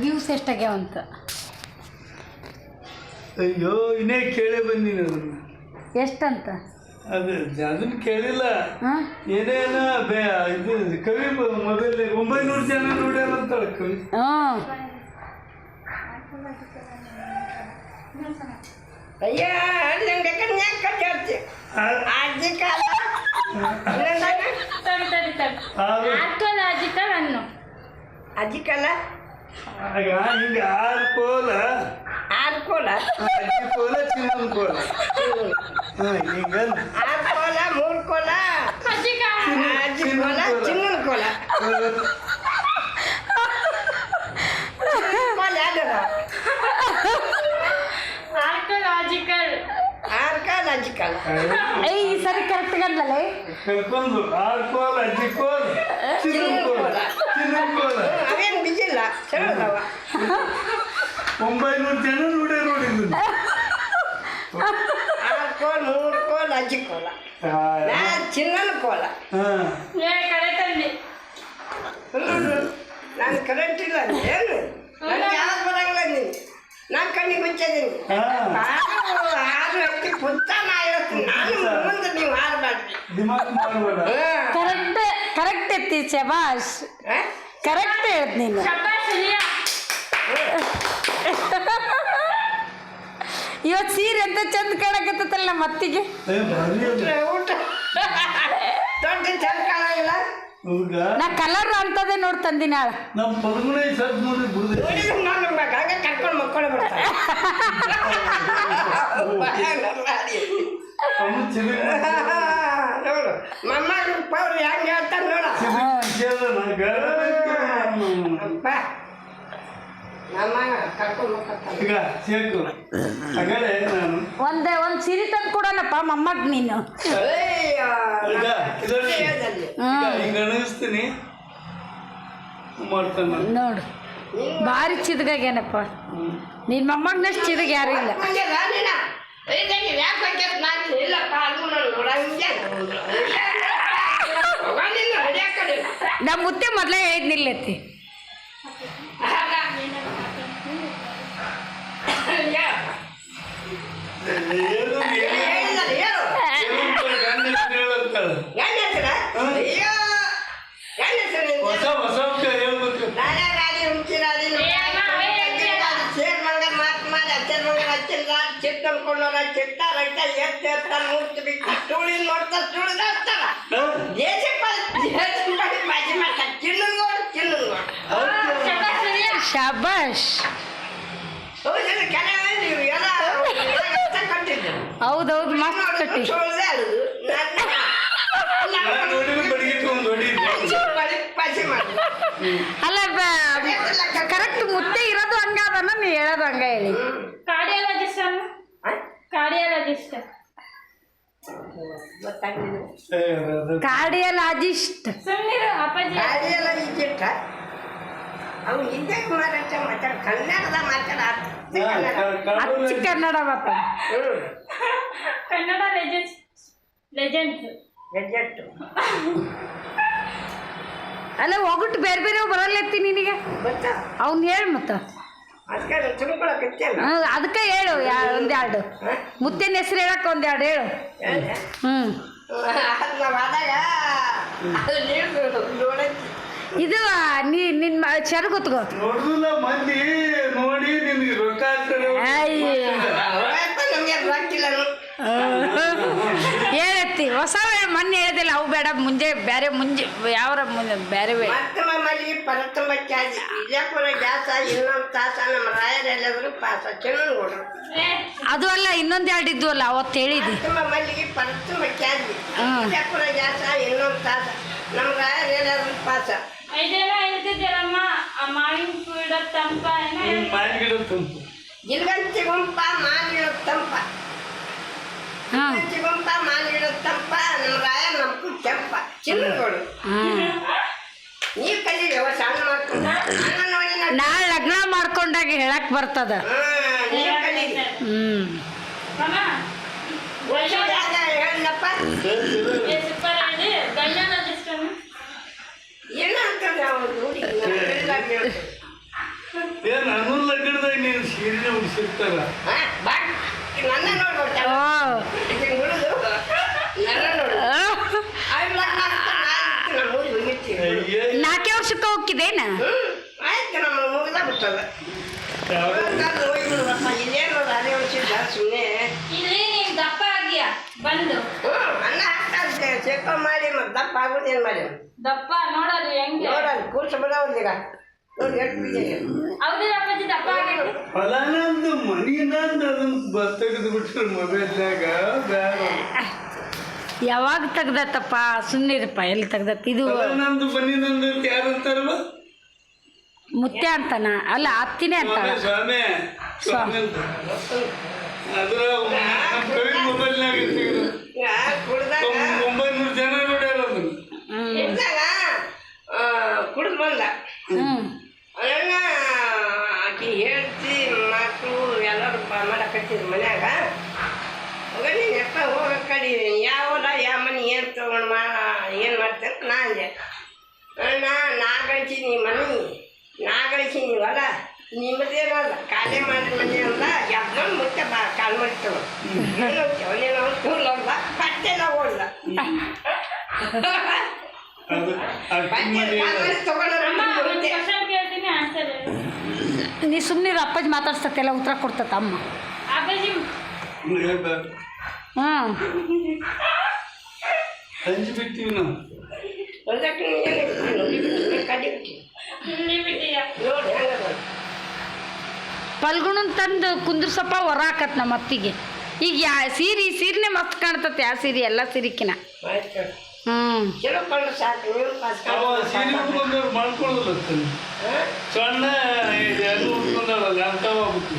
Views ಎಷ್ಟಾಗ್ಯಾವ ಅಂತ ಅಯ್ಯೋ ಇನ್ನೇ ಕೇಳಿ ಬಂದೀನಿ ಅದನ್ನ ಎಷ್ಟಂತ? ಅದು ಅದನ್ನ ಕೇಳಿಲ್ಲ. ಹಾಂ ಏನೇನ ಬೇ ಇದು ಕವಿ ಮೊಬೈಲ್ ಒಂಬೈನೂರು ಜನ ನೋಡ್ಯಾರ ಅಂತಾಳೆ ಕವಿ. ಹಾಂ. ಅಯ್ಯ ನಂಗೆ ಕನ್ಯಾಕ ಕಟ್ಟಿ ಅಜ್ಜಿ ತಡಿ ತಡಿ ತಡಿ. ಅಜ್ಜಿ ಅಜ್ಜಿ ಕೋಲ? ಚಿನ್ನದ ಕೋಲ ಹಾಂ ಹಿಂಗ ಆರು ಕೋಲ ಮೂರು ಕೋಲ ಅಜ್ಜಿ ಕೋಲ ಚಿನ್ನದ ಕೋಲ ಕೋಲ ಯಾವ್ದು ಆರ್ಕೋಲಾಜಿಕಲ್ ಆರು ಕಾಲ ಅಜ್ಜಿ ಕಾಲ ಏಯ್ ಈ ಸರಿ ಕರೆಕ್ಟ್ ಕರ್ಕೊಂಡು ಆರು ಕೋಲ ಅಜ್ಜಿ ಕೋಲ ಚಿನ್ನದ ಕೋಲ ಅವೇನು ಬಿಜಿಲ್ಲ ಚೆನ್ನದವ ಒಂಬೈನೂರು ಜನ ನೋಡಿ ಇದನ್ನ. ಆರು ಕೋಲ ಮೂರು ಕೋಲ ಅಜ್ಜಿ ಕೋಲ. ಆ, ನಾ ಚಿನ್ನದ ಕೋಲ. ನಾನು ಕರೆಂಟ್ ಇಲ್ಲ ಏನು ನನಗೆ ಯಾವ್ದು ಬರಂಗಿಲ್ಲ ನೀನು ನಾನು ಕಣ್ಣಿಗೆ ಮುಚ್ಚಿದ್ದೀನಿ ಪುತ್ತ ನಾ ಹೇಳ್ತೀನಿ ನಾನು ಮುಂದೆ ನೀವು ಕರೆಕ್ಟ್ ಕರೆಕ್ಟ್ ಎತ್ತಿ ಶಬಾಷ್. ಕರೆಕ್ಟ್ ಹೇಳ್ದ ನೀನು. ಇವತ್ತು ಸೀರೆ ಅಂತ ಚಂದ ಕಾಣಕತ್ತಲ್ಲ ನಮ್ಮ ಅತ್ತಿಗೆ? ಏ, ಭಾರಿ ಅದ. ಊಟ. ದೊಡ್ಡ ಚೆಂದ ಕಾಣಂಗಿಲ್ಲ ನಾ ಕಲರ್ ಅಂತದೇ ನೋಡಿ ತಂದಿನ ನಮ್ಮ ಪದ್ಮನೇ ಸದ್ ನೋಡಿ ಬೇಕಾಗ ಕರ್ಕೊಂಡು ಮಕ್ಕಳು ಬಿಡ್ತಾರೆ ಅವನು ಚಿಲಿ ನೋಡು ಮೊಮ್ಮಗ ಪೌರ್ ಹೆಂಗೆ ಹೇಳ್ತಾರೆ ನೋಡ ಅಪ್ಪ ನಮ್ಮ ಕರ್ಕೊಂಡು ಮಕ್ಕಳು ಈಗ ಸೇಕು ಹಾಗಾದ್ರೆ ನಾನು ಒಂದೇ ಒಂದು ಸಿರಿ ತಂದು ಕೊಡೋಣಪ್ಪ ಮಮ್ಮಗ್ ನೀನು. ಈಗ ಇದರಲ್ಲಿ ಈಗ ಹಿಂಗ ಅಣಿಸ್ತೀನಿ ಮಾಡ್ತಾನೆ ನಾನು. ನೋಡು. ಭಾರಿ ಚಿದಗಾಗ್ಯಾನಪ್ಪ. ನಿನ್ನ ಮೊಮ್ಮಗ್ನಷ್ಟು ಚಿದಗ ಯಾರು ಇಲ್ಲ. ನಮ್ಮ ಮುತ್ತೆ ಮೊದಲೇ ಹೇಳಿದ್ನಿಲ್ಲತ್ತಿ. ಹೊಸ ಹೊಸ ಹೇಳ್ಬೇಕು. ಚಿತ್ತ ಅನ್ಕೊಂಡವ್ರ ಚಿತ್ತ ರೈತ ಮೂರ್ತಿ ಬಿಟ್ಟು ಸುಳಿದ? ಬಾಜಿ ಮಾಡ್ತಾರೆ ನೋಡು ನೋಡು. ಶಾಬಾಷ್ ಹೌದಲ್ಲ ಕೆಲ ನೀವು ಎಲ್ಲ ಎಲ್ಲ ಕಟ್ಟಿದ್ದು ಹೌದೌದು ಮಸ್ತ್ ಕಟ್ಟಿ. ಅಲ್ಲ ಕರೆಕ್ಟ್ ಮುತ್ತೆ ಇರೋದು ಹಂಗಾದನ ನೀ ಹೇಳೋದು ಹಂಗ ಹೇಳಿ. ಕಾರ್ಡಿಯಾಲಜಿಸ್ಟ್. ಅನ್ನು ಕಾರ್ಡಿಯಾಲಜಿಸ್ಟ್ ಕಾರ್ಡಿಯಲಾಜಿಸ್ಟ್. ಸುಮ್ಮನಿರು ಅಪ್ಪಾಜಿ. ಅವ್ನು ಹಿಂದೆ ಮಾರಾಟ ಮಾತಾಡ ಕನ್ನಡದ ಮಾತಾಡ ಕನ್ನಡ. ಮತ್ತೆ ಕನ್ನಡ ಲೆಜೆಂಡ್ಸ್ ಲೆಜೆಂಡ್ಸ್ ಗೆಜೆಟ್ಟು ಅಲ್ಲ ಹೋಗ್ಬಿಟ್ಟು ಬೇರೆ ಬೇರೆ ಬರಲ್ಲತ್ತಿ ನಿನಗೆ. ಅವ್ನು ಹೇಳು ಮತ್ತ. ಅದಕ್ಕೆ ಹೇಳು ಒಂದೆರಡು. ಮುತ್ತಿನ ಹೆಸರು ಹೇಳಕ್ಕೆ ಒಂದೆರಡು ಹೇಳು. ಹ್ಞೂ ಇದು ನೀ ನಿನ್ನ ಚರು ಗೊತ್ತಗೋ ಮಂದಿ ನೋಡಿ ನಿನ್ಗೆ ರೊಕ್ಕ ಹೇಳತ್ತಿ ಹೊಸ ಮೊನ್ನೆ ಹೇಳ್ದಿಲ್ಲ ಅವು ಬೇಡ ಮುಂಜೆ ಬೇರೆ ಮುಂಜೆ ಯಾವ ಮುಂಜೆ ಬೇರೆ ಅದು ಅಲ್ಲ ಮಲ್ಲಿಗೆ ಪರತೊಂಬ ಚಾಜಿ ವಿಜಯಪುರ ಗ್ಯಾಸ ಇನ್ನೊಂದು ತಾಸ ನಮ್ಮ ರಾಯರೆಲ್ಲಾದ್ರು ಪಾಸ ಚೆನ್ನೂರು ಅದು ಅಲ್ಲ ಇನ್ನೊಂದು ಎರಡು ನಮ್ಮ ಅಲ್ಲ ಅವತ್ತು ಹೇಳಿದ್ದಿ ಮತ್ತೊಮ್ಮ ಆ ಮಾವಿನ ತಂಪ ತಂಪು. ಗಿಲ್ಗಂಚಿ ಗುಂಪ ಮಾನಿಡ ತಂಪ. ಹಾಂ. ಗಿಲ್ಗಂಚಿ ಗುಂಪ ಮಾನಿಡ ತಂಪ ನಮ್ಮ ರಾಯ ಚಿನ್ನ ಕೆಂಪ ಚಿನ್ನಗಳು ಹಾಂ. ನೀವ್ ಕಲೀರಿ ಸಣ್ಣ ಮಕ್ಕಳು ನಾನು ನೋಡಿ ನಾ ನಾಳೆ ಲಗ್ನ ಮಾಡ್ಕೊಂಡಾಗ ಹೇಳಕ್ ಬರ್ತದ. ಹ್ಮ್. ಏನ್ ನನ್ನ ಲಗ್ನದಾಗ ನೀನು ಸೀರೆ ಉಡಿಸಿರ್ತಾರ? ನನ್ನ ನೋಡ್ಬಿಡ್ತಾಳ ಓ ಈಕಿನ್ ಬಿಡುದು ನನ್ನ ನೋಡು. ಅವ್ಳ್ ಲಗ್ನ ಅಂತ ನಾನ್ ನಮ್ಮ ಊರಿಗೆ ಹೋಗಿರ್ತೀವಿ ಅಯ್ಯೇ ನಾಲ್ಕೇ ವರ್ಷಕ್ಕೆ ಹೋಗಿದ್ದೇನ ಸುಮ್ಮನೆ ಇಲ್ಲಿ ನೀನ್ ದಪ್ಪ ಆಗಿಯಾ? ಬಂದು. ಅಣ್ಣ ಅನ್ನ ಹಾಕ್ತಾರೆ ಚೆಕ್ ಮಾಡಿ. ಮತ್ತೆ ದಪ್ಪ ಏನ್ ಮಾಡಿ? ದಪ್ಪ ನೋಡೋದು ಹೆಂಗೆ? ನೋಡಲ್ಲ ಕೂರ್ಸ ಬಿಡೋದಿಗ ನೋಡಿ ಎಷ್ಟು ಬಿಟ್ಟಿದೆ ಹೌದಿಲ್ಲ ಅಪ್ಪಾಜಿ ದಪ್ಪ ಆಗೈತೆ ಫಲಾನಂದು ಮನಿನಂದು ಅದನ್ನ ತೆಗೆದು ಬಿಟ್ರು ಮೊಬೈಲ್ನಾಗ ಬೇಡ. ಯಾವಾಗ ತೆಗ್ದತ್ತಪ್ಪ? ಸುಮ್ಮನಿರಪ್ಪ ಎಲ್ಲಿ ತೆಗ್ದತ್ತ ಇದು ಫಲಾನಂದು ಮನಿನಂದು ಅಂತ ಯಾರು ಅಂತಾರಲ್ಲ? ಮುತ್ಯ ಅಂತಾನ? ಅಲ್ಲ ಅತ್ತಿನೇ ಅಂತ ಸ್ವಾಮಿ ಅದ್ರ ಮೊಬೈಲ್ನಾಗ ಕುಡ್ದಾಗ ಒಂಬೈನೂರು ಜನ ನೋಡ್ಯಾರ ಅದನ್ನ ಹ್ಮ್ ಕುಡ್ದಾಗ ಕುಡ್ದು ಬಂದ ಹ್ಮ್ ಅದನ್ನ ಆಕಿ ಹೇಳ್ತಿ ಮಕ್ಕಳು ಎಲ್ಲರೂ ಮಾಡಕತ್ತಿದ್ರು ಮನ್ಯಾಗ. ಹೋಗಲಿ ನೀನು ಎಪ್ಪ ಹೋಗ ಕಡಿ. ಯಾವಲ್ಲ ಯಾವ ಮನೆ ಏನು ತಗೊಂಡು ಮಾ ಏನು ಮಾಡ್ತೇನೆ ನಾ ಅಂದೆ. ಅಣ್ಣ ನಾ ಗಳಿಸೀನಿ ಮನೆ. ನಾ ಗಳಿಸೀನಿ ಹೊಲ. ನಿಮ್ಮದೇನಲ್ಲ ಕಾಲೇ ಮಾಡಿ ಮನೆ ಅಲ್ಲ ಎದ್ಕೊಂಡು ಮುಟ್ಟೆ ಬಾ ಕಾಲು ಮಾಡ್ತೇವೆ ಅವನೇನೋ ಸ್ಕೂಲ್ ಬಟ್ಟೆ ಬಟ್ಟೆಲ್ಲ ಓಡ್ದ ನೀ ಸುಮ್ಮನೆ ಅಪ್ಪಾಜಿ ಮಾತಾಡ್ಸತ್ತೆಲ್ಲ ಉತ್ತರ ಕೊಡ್ತತ್ತ ಅಮ್ಮ. ಹಾಂ. ಪಲ್ಗುಣನ್ ತಂದು ಕುಂದ್ರಸಪ್ಪ ಹೊರ ಹಾಕತ್ ನಮ್ಮ ಅತ್ತಿಗೆ ಈಗ ಯಾ ಸೀರೆ ಸೀರೆನೇ ಮಸ್ತ್ ಕಾಣ್ತತೆ ಆ ಸೀರೆ ಎಲ್ಲ ಸೀರಿಕಿನ. ಆಯ್ತು ಹ್ಞೂ ಚಲೋ ಕೊಂಡು ಸಾಕು ಉಟ್ಕೊಂಡವ್ರು ಮಾಡ್ಕೊಳ್ಳೋದಿಲ್ಲ ತಾನೆ. ಸಣ್ಣ ಎಲ್ಲ ಉಟ್ಕೊಂಡಲ್ಲ ಆಗ್ಬಿಟ್ಟು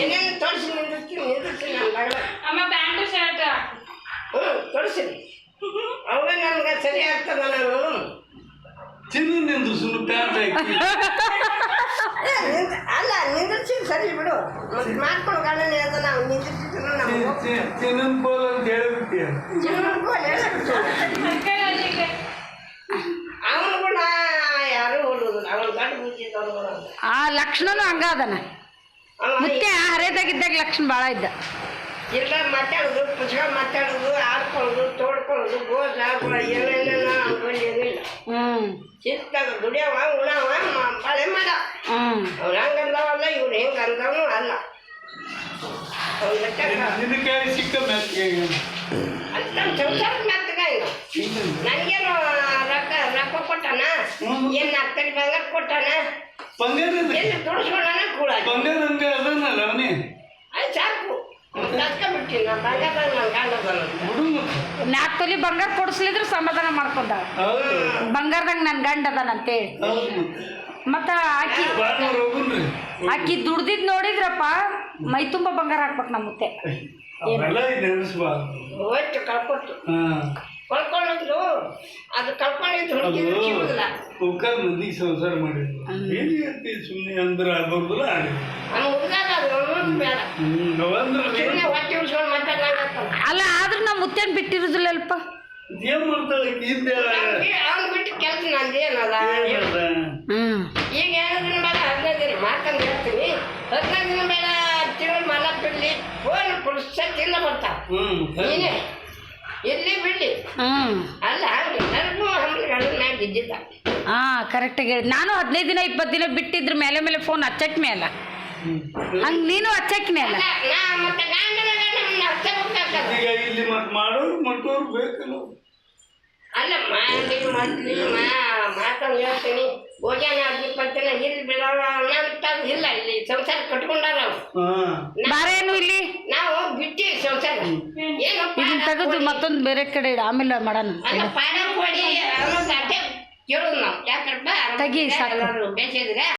ಏನೇನು ತೋರಿಸಿ ನಿಂದಿರ್ತೀನಿ ನಿಂದಿರ್ತೀನಿ ನನ್ನ ಮಗಳ. ಅಮ್ಮ ಪ್ಯಾಂಟು ಶರ್ಟ್ ಹ್ಞೂ ತೋರಿಸಿ. ಅವೇ ನನ್ಗೆ ಸರಿ ಆಗ್ತದ ನಾನು ಚಿನ್ನ ನಿಂದು ಸುಮ್ಮನೆ ಪ್ಯಾಂಟ್ ಹಾಕಿ. ಅಲ್ಲ ನಿಂದಿರ್ಸಿ ಸರಿ ಬಿಡು ಮಾಡ್ಕೊಂಡು ಗಂಡನೇ ಅದ ನಾವು ನಿಂದಿರ್ಸಿದ್ರು ನಾವು ಕೂಡ ಯಾರು ಆ ಲಕ್ಷಣನು ಹಂಗ ಅದನ. ಆ ಮುತ್ತೆ ಹರೇದಾಗಿದ್ದಾಗ ಲಕ್ಷಣ ಭಾಳ ಇದ್ದ. ಇಲ್ಲ ಮಾತಾಡೋದು ಪುಸ್ತಕ ಮಾತಾಡೋದು ಆಡ್ಕೊಳ್ಳೋದು ತೋಡ್ಕೊಳ್ಳೋದು ಗೋಜ ಗುಳ ಏನೇನೇನೋ ಅನ್ಕೊಂಡೇನಿಲ್ಲ ಹ್ಞೂ ಶಿಸ್ತಾಗ ದುಡಿಯವ ಉಣವ ಮ- ಬಾಳೆ ಮಾಡ ಹ್ಞೂ ಅವ್ರು ಹಂಗೆ ಅಂದವಲ್ಲ ಇವ್ರು ಹೆಂಗೆ ಅಂದವನು ಅಲ್ಲ ಅವ್ನ ಲೆಕ್ಕ ನಿನ್ನ ಕೈ ಸಿಕ್ಕ ಮೆತ್ತಿಗೆ ಅಂತ ಸಂಸಾರ ಮೆತ್ತಗ ಇನ್ನು ನನಗೇನು ರೊಕ್ಕ ರೊಕ್ಕ ಕೊಟ್ಟಾನ ಹ್ಮ್. ಏನು ನಾಲ್ಕು ಕಡೆ ಬಂಗಾರ ಕೊಟ್ಟಾನ ಬಂಗಾರ ಎಲ್ಲಿ ತೋರಿಸ್ಕೊಂಡಾನ ಕೂಡ ಬಂಗಾರ ಹಂಗ ಅದನ್ನಲ್ಲ ಅವನೇ ಅದು ಸಾಕು ಕಷ್ಟ ಬಿಡ್ತೀನಿ ನಾ ಬಂಗಾರ ನನ್ನ ಗಂಡ ಬಂದಂತ ಹುಡುಗ ನಾಲ್ಕು ತೊಲಿ ಬಂಗಾರ ಕೊಡಿಸ್ಲಿದ್ರು ಸಮಾಧಾನ ಮಾಡ್ಕೊಂಡ ಬಂಗಾರದಂಗ ನನ್ನ ಗಂಡ ಅದಾನಂತೇಳಿ ಹೇಳಿ ಮತ್ತು ಆಕಿ ಆಕಿ ದುಡ್ದಿದ್ ನೋಡಿದ್ರಪ್ಪ ಮೈ ತುಂಬ ಬಂಗಾರ ಹಾಕ್ಬೇಕು ನಮ್ಮ ಮುತ್ತೆ. ಕಳ್ಕೊಂಡಿದ್ರು ಅದು ಮಂದಿಗೆ ಸಂಸಾರ ಮಾಡಿದ್ರು ಸುಮ್ಮನೆ ಅಂದ್ರೆ ಅಲ್ಲ ಮುತ್ತೇನ್ ಬಿಟ್ಟಿರುದಿಲ್ಲಲ್ಪ ಏನ್ ಮಾಡ್ತಾಳೆ ಹಿಂದೆ? ಅವ್ನು ಬಿಟ್ಟು ಕೆಲಸ ನಂದು ಏನದ ಹೇಳು. ಹ್ಮ್. ಈಗ ಎರಡು ದಿನ ಬೇಡ ಹದಿನೈದು ದಿನ ಹೇಳ್ತೀನಿ. ಹದಿನೈದು ದಿನ ಬೇಡ ತಿಂಗಳು ಮಲ ಬಿಡ್ಲಿ ಫೋನ್ ಬರ್ತಾವ ನೀನೇ ಎಲ್ಲಿ ಬಿಡ್ಲಿ. ಹ್ಮ್. ಅಲ್ಲ ನನಗೂ ಹಾ ಕರೆಕ್ಟಾಗಿ ಹೇಳಿ. ನಾನು ಹದಿನೈದು ದಿನ ಇಪ್ಪತ್ತು ದಿನ ಬಿಟ್ಟಿದ್ರ ಮೇಲೆ ಮೇಲೆ ಫೋನ್ ಹಚ್ಚಟ್ ಮೇಲೆ. ಹಂಗ ನೀನು ಹಚ್ಚಕ್ಕಿನ ಅಲ್ಲ, ಮತ್ತೆ ಈಗ ಇಲ್ಲಿ ಮತ್ ಮಾಡೋರು ಮಟ್ಟೋರು ಬೇಕಲ್ಲ. ಅಲ್ಲ ಮಾಡಿ ಮಾಡ್ಲಿ ಮಾ ಹೇಳ್ತೀನಿ. ಇಲ್ಲಿ ಬಿಡೋಣ ಅನ್ನೋಂಥದ್ದು ಇಲ್ಲ ಇಲ್ಲಿ ಸಂಸಾರ ಕಟ್ಕೊಂಡಾರ ನಾವು ಬಾರೇನು ಇಲ್ಲಿ? ನಾವು ಬಿಟ್ಟಿ ಸಂಸಾರ. ಏನು ಇದನ್ನ ತೆಗೆದು ಮತ್ತೊಂದು ಬೇರೆ ಕಡೆ ಇಡು ಆಮೇಲೆ ಮಾಡೋಣ. ಅಲ್ಲ ಪಾಡ ಕೊಡಿ ಕೇಳೋದು ನಾವು. ತೆಗಿ ಸಾಕು. ಬೇಸಿದ್ರೆ